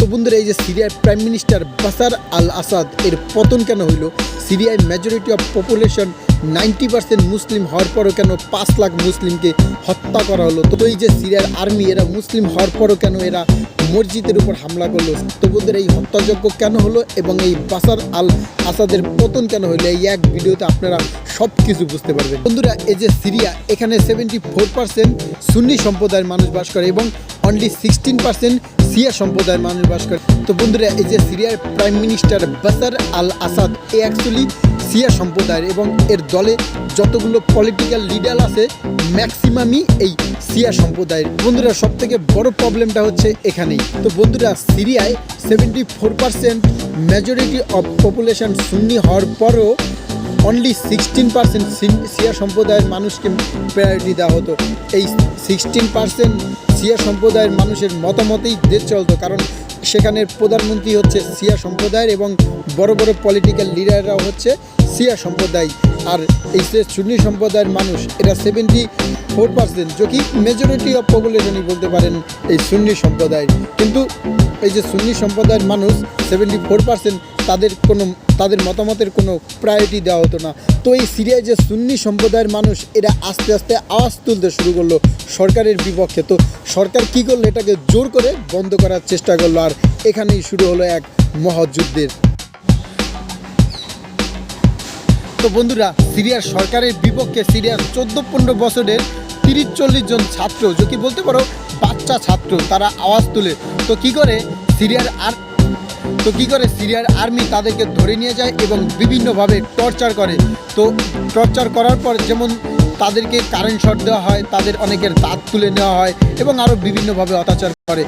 তো বন্ধুরা, এই যে সিরিয়ার প্রাইম মিনিস্টার বাসার আল আসাদ, এর পতন কেন হইল? সিরিয়ায় majority of population ninety percent Muslim হওয়ার পরও কেন পাঁচ লাখ মুসলিমকে হত্যা করা হলো? তো এই যে সিরিয়ার আর্মি এরা মুসলিম হওয়ার পরও কেন এরা মসজিদের উপর হামলা করল? তো বন্ধুরা, এই হত্যাযজ্ঞ কেন হলো এবং এই বাসার আল আসাদের পতন কেন হলো এই এক ভিডিওতে আপনারা সব কিছু বুঝতে পারবেন। বন্ধুরা, এই যে সিরিয়া, এখানে সেভেন্টি ফোর পার্সেন্ট সুন্নি সম্প্রদায়ের মানুষ বাস করে এবং অনলি সিক্সটিন পার্সেন্ট সিয়া সম্প্রদায়ের মানুষ বাস করে। তো বন্ধুরা, এই যে সিরিয়ার প্রাইম মিনিস্টার বাসার আল আসাদ এ অ্যাকচুয়ালি সিয়া সম্প্রদায়ের এবং এর দলে যতগুলো পলিটিক্যাল লিডার আছে ম্যাক্সিমামই এই সিয়া সম্প্রদায়ের। বন্ধুরা সব থেকে বড় প্রবলেমটা হচ্ছে এখানেই। তো বন্ধুরা, সিরিয়ায় seventy four percent majority of population Sunni হওয়ার পরও অনলি সিক্সটিন পার্সেন্ট সিয়া সম্প্রদায়ের মানুষকে প্রায়োরিটি দেওয়া হতো। এই সিক্সটিন পার্সেন্ট সিয়া সম্প্রদায়ের মানুষের মতামতেই দেশ চলত, কারণ সেখানের প্রধানমন্ত্রী হচ্ছে সিয়া সম্প্রদায়ের এবং বড় বড় পলিটিক্যাল লিডাররাও হচ্ছে সিয়া সম্প্রদায়। আর এই সুন্নি সম্প্রদায়ের মানুষ, এরা সেভেন্টি ফোর পার্সেন্ট যে কি মেজরিটি অফ পপুলেশনই বলতে পারেন এই সুন্নি সম্প্রদায়ের কিন্তু এই যে সুন্নি সম্প্রদায়ের মানুষ সেভেন্টি ফোর পার্সেন্ট তাদের কোনো, তাদের মতামতের কোনো প্রায়োরিটি দেওয়া হতো না। তো এই সিরিয়ায় যে সুন্নি সম্প্রদায়ের মানুষ, এরা আস্তে আস্তে আওয়াজ তুলতে শুরু করল সরকারের বিপক্ষে। তো সরকার কী করল? এটাকে জোর করে বন্ধ করার চেষ্টা করল আর এখানেই শুরু হলো এক মহাযুদ্ধের। তো বন্ধুরা, সিরিয়ার সরকারের বিপক্ষে সিরিয়ার চোদ্দ পনেরো বছরের তিরিশ চল্লিশ জন ছাত্র, যদি বলতে পারো বাচ্চা ছাত্র, তারা আওয়াজ তুলে। তো কি করে সিরিয়ার আর তো কী করে সিরিয়ার আর্মি তাদেরকে ধরে নিয়ে যায় এবং বিভিন্নভাবে টর্চার করে? তো টর্চার করার পর যেমন তাদেরকে কারেন্ট শট দেওয়া হয়, তাদের অনেকের দাঁত তুলে নেওয়া হয় এবং আরও বিভিন্নভাবে অত্যাচার করে।